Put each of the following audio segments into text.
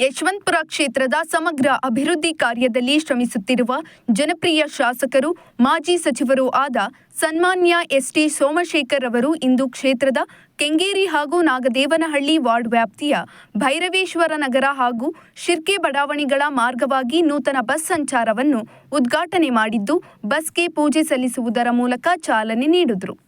ಯಶವಂತಪುರ ಕ್ಷೇತ್ರದ ಸಮಗ್ರ ಅಭಿವೃದ್ಧಿ ಕಾರ್ಯದಲ್ಲಿ ಶ್ರಮಿಸುತ್ತಿರುವ ಜನಪ್ರಿಯ ಶಾಸಕರು, ಮಾಜಿ ಸಚಿವರೂ ಆದ ಸನ್ಮಾನ್ಯ ಎಸ್ಟಿ ಸೋಮಶೇಖರ್ ಅವರು ಇಂದು ಕ್ಷೇತ್ರದ ಕೆಂಗೇರಿ ಹಾಗೂ ನಾಗದೇವನಹಳ್ಳಿ ವಾರ್ಡ್ ವ್ಯಾಪ್ತಿಯ ಭೈರವೇಶ್ವರ ನಗರ ಹಾಗೂ ಶಿರ್ಕೆ ಬಡಾವಣೆಗಳ ಮಾರ್ಗವಾಗಿ ನೂತನ ಬಸ್ ಸಂಚಾರವನ್ನು ಉದ್ಘಾಟನೆ ಮಾಡಿದ್ದು, ಬಸ್ಗೆ ಪೂಜೆ ಸಲ್ಲಿಸುವುದರ ಮೂಲಕ ಚಾಲನೆ ನೀಡಿದರು.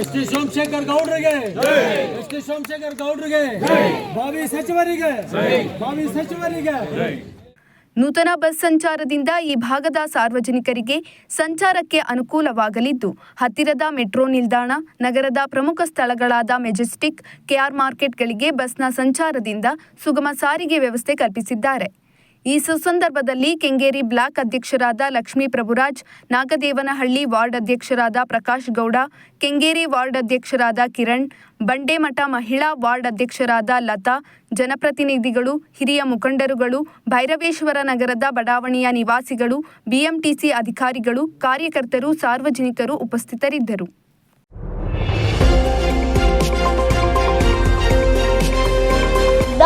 ಎಸ್ ಟಿ ಸೋಮಶೇಖರ್ ಗೌಡ್ರಿಗೆ ಎಸ್ ಟಿ ಸೋಮಶೇಖರ್ ಗೌಡ್ರಿಗೆ ಭಾವಿ ಸಚಿವರಿಗೆ ಭಾವಿ ಸಚಿವರಿಗೆ ನೂತನ ಬಸ್ ಸಂಚಾರದಿಂದ ಈ ಭಾಗದ ಸಾರ್ವಜನಿಕರಿಗೆ ಸಂಚಾರಕ್ಕೆ ಅನುಕೂಲವಾಗಲಿದ್ದು, ಹತ್ತಿರದ ಮೆಟ್ರೋ ನಿಲ್ದಾಣ, ನಗರದ ಪ್ರಮುಖ ಸ್ಥಳಗಳಾದ ಮೆಜೆಸ್ಟಿಕ್ ಕೆಆರ್ ಮಾರ್ಕೆಟ್ಗಳಿಗೆ ಬಸ್ನ ಸಂಚಾರದಿಂದ ಸುಗಮ ಸಾರಿಗೆ ವ್ಯವಸ್ಥೆ ಕಲ್ಪಿಸಿದ್ದಾರೆ. ಈ ಸುಸಂದರ್ಭದಲ್ಲಿ ಕೆಂಗೇರಿ ಬ್ಲಾಕ್ ಅಧ್ಯಕ್ಷರಾದ ಲಕ್ಷ್ಮೀ ಪ್ರಭುರಾಜ್, ನಾಗದೇವನಹಳ್ಳಿ ವಾರ್ಡ್ ಅಧ್ಯಕ್ಷರಾದ ಪ್ರಕಾಶ್ ಗೌಡ, ಕೆಂಗೇರಿ ವಾರ್ಡ್ ಅಧ್ಯಕ್ಷರಾದ ಕಿರಣ್, ಬಂಡೇಮಠ ಮಹಿಳಾ ವಾರ್ಡ್ ಅಧ್ಯಕ್ಷರಾದ ಲತಾ, ಜನಪ್ರತಿನಿಧಿಗಳು, ಹಿರಿಯ ಮುಖಂಡರುಗಳು, ಭೈರವೇಶ್ವರ ನಗರದ ಬಡಾವಣೆಯ ನಿವಾಸಿಗಳು, ಬಿಎಂಟಿಸಿ ಅಧಿಕಾರಿಗಳು, ಕಾರ್ಯಕರ್ತರು, ಸಾರ್ವಜನಿಕರು ಉಪಸ್ಥಿತರಿದ್ದರು.